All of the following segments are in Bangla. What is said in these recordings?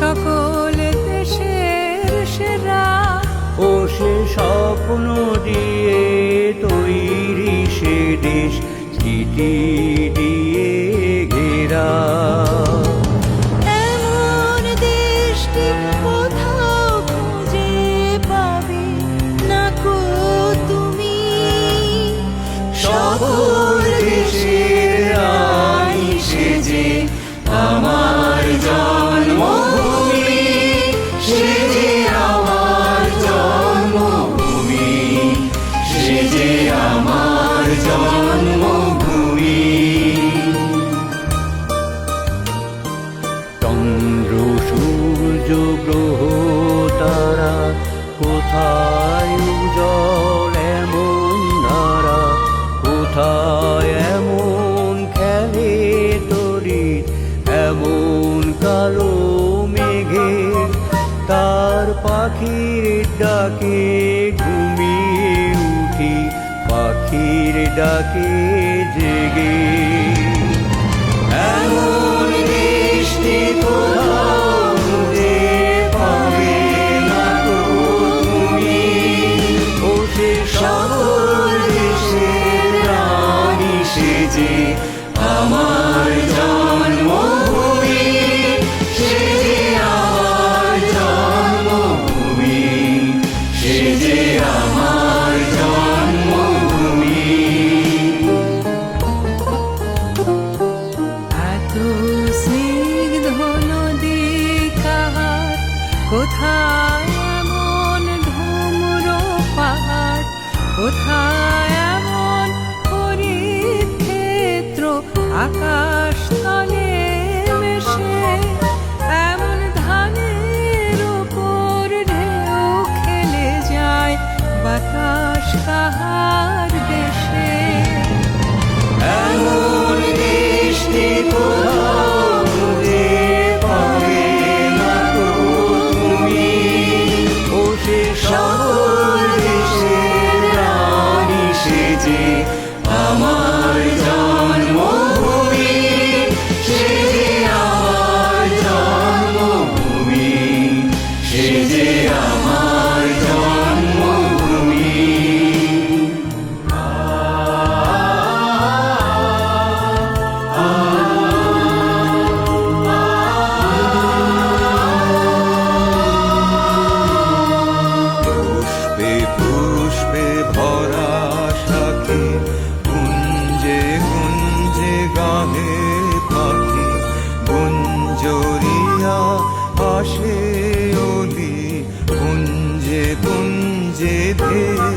সকল দেশের সেরা। ও সে স্বপ্ন দিয়ে তৈরি সে দেশ স্মৃতি কালো মেঘে তার পাখির ডাকে ঘুমিয়ে উঠি। পাখির ডাকে যে না আসে অলি পুঞ্জে পুঞ্জে ধেয়ে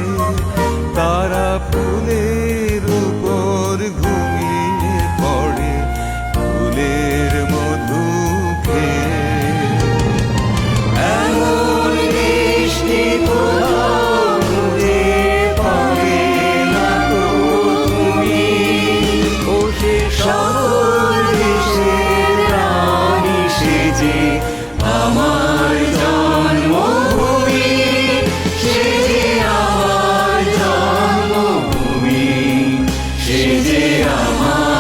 Amor.